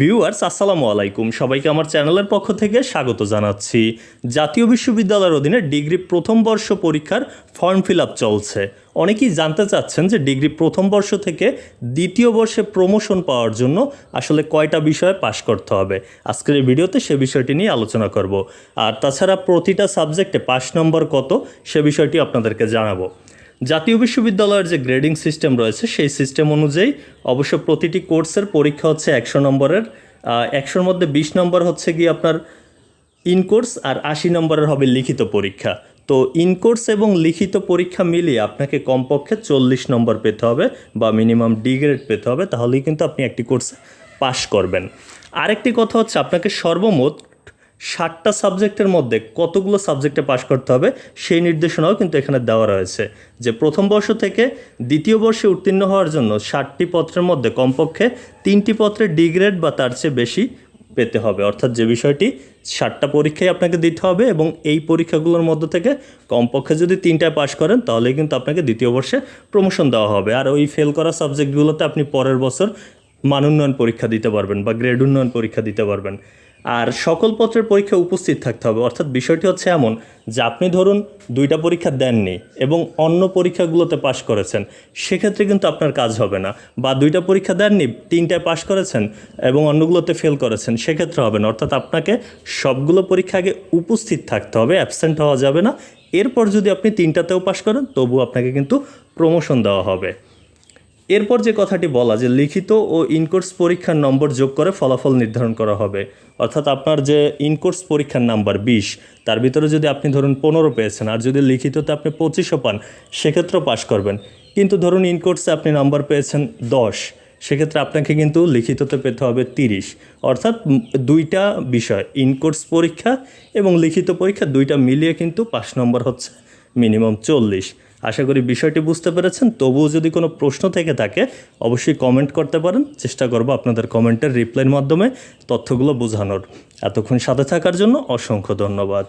Viewers, আসসালামু আলাইকুম। সবাইকে আমার চ্যানেলের পক্ষ থেকে স্বাগত জানাচ্ছি। জাতীয় বিশ্ববিদ্যালয়ের অধীনে ডিগ্রি প্রথম বর্ষ পরীক্ষার ফর্ম ফিল আপ চলছে। অনেকেই জানতে চাচ্ছেন যে ডিগ্রি প্রথম বর্ষ থেকে দ্বিতীয় বর্ষে প্রমোশন পাওয়ার জন্য আসলে কয়টা বিষয়ে পাশ করতে হবে। আজকের এই ভিডিওতে সে বিষয়টি নিয়ে আলোচনা করব। আর তাছাড়া প্রতিটা সাবজেক্টে পাশ নম্বর কত, সে বিষয়টি আপনাদেরকে জানাব। জাতীয় বিশ্ববিদ্যালয়ের যে গ্রেডিং সিস্টেম রয়েছে, সেই সিস্টেম অনুযায়ী অবশ্য প্রতিটি কোর্সের পরীক্ষা হচ্ছে একশো নম্বরের। একশোর মধ্যে বিশ নম্বর হচ্ছে কি আপনার ইন কোর্স আর আশি নম্বরের হবে লিখিত পরীক্ষা। তো ইন কোর্স এবং লিখিত পরীক্ষা মিলিয়ে আপনাকে কমপক্ষে চল্লিশ নম্বর পেতে হবে বা মিনিমাম ডি গ্রেড পেতে হবে, তাহলেই কিন্তু আপনি একটি কোর্সে পাশ করবেন। আরেকটি কথা হচ্ছে, আপনাকে সর্বমোট ষাটটা সাবজেক্টের মধ্যে কতগুলো সাবজেক্টে পাশ করতে হবে সেই নির্দেশনাও কিন্তু এখানে দেওয়া রয়েছে। যে প্রথম বর্ষ থেকে দ্বিতীয় বর্ষে উত্তীর্ণ হওয়ার জন্য ষাটটি পত্রের মধ্যে কমপক্ষে তিনটি পত্রে ডিগ্রেড বা তার চেয়ে বেশি পেতে হবে। অর্থাৎ যে বিষয়টি, ষাটটা পরীক্ষায় আপনাকে দিতে হবে এবং এই পরীক্ষাগুলোর মধ্য থেকে কমপক্ষে যদি তিনটায় পাশ করেন, তাহলে কিন্তু আপনাকে দ্বিতীয় বর্ষে প্রমোশন দেওয়া হবে। আর ওই ফেল করা সাবজেক্টগুলোতে আপনি পরের বছর মান উন্নয়ন পরীক্ষা দিতে পারবেন বা গ্রেড উন্নয়ন পরীক্ষা দিতে পারবেন। আর সকল পত্রের পরীক্ষা উপস্থিত থাকতে হবে। অর্থাৎ বিষয়টি হচ্ছে এমন যে আপনি ধরুন দুইটা পরীক্ষা দেননি এবং অন্য পরীক্ষাগুলোতে পাশ করেছেন, সেক্ষেত্রে কিন্তু আপনার কাজ হবে না। বা দুইটা পরীক্ষা দেননি, তিনটায় পাশ করেছেন এবং অন্যগুলোতে ফেল করেছেন, সেক্ষেত্রে হবে না। অর্থাৎ আপনাকে সবগুলো পরীক্ষা আগে উপস্থিত থাকতে হবে অ্যাবসেন্ট হওয়া যাবে না। এরপর যদি আপনি তিনটাতেও পাশ করেন তবু আপনাকে কিন্তু প্রমোশন দেওয়া হবে। এরপর যে কথাটি বলা, যে লিখিত ও ইনকোর্স পরীক্ষার নম্বর যোগ করে ফলাফল নির্ধারণ করা হবে। অর্থাৎ আপনার যে ইনকোর্স পরীক্ষার নাম্বার বিশ, তার ভিতরে যদি আপনি ধরুন পনেরো পেয়েছেন, আর যদি লিখিততে আপনি পঁচিশও পান, সেক্ষেত্রেও পাশ করবেন। কিন্তু ধরুন ইনকোর্সে আপনি নাম্বার পেয়েছেন দশ, সেক্ষেত্রে আপনাকে কিন্তু লিখিততে পেতে হবে তিরিশ। অর্থাৎ দুইটা বিষয়, ইনকোর্স পরীক্ষা এবং লিখিত পরীক্ষা, দুইটা মিলিয়ে কিন্তু পাশ নম্বর হচ্ছে মিনিমাম চল্লিশ। আশা করি বিষয়টি বুঝতে পেরেছেন। তবুও যদি কোনো প্রশ্ন থেকে থাকে, অবশ্যই কমেন্ট করতে পারেন। চেষ্টা করব আপনাদের কমেন্টের রিপ্লাইয়ের মাধ্যমে তথ্যগুলো বোঝানোর। এতক্ষণ সাথে থাকার জন্য অসংখ্য ধন্যবাদ।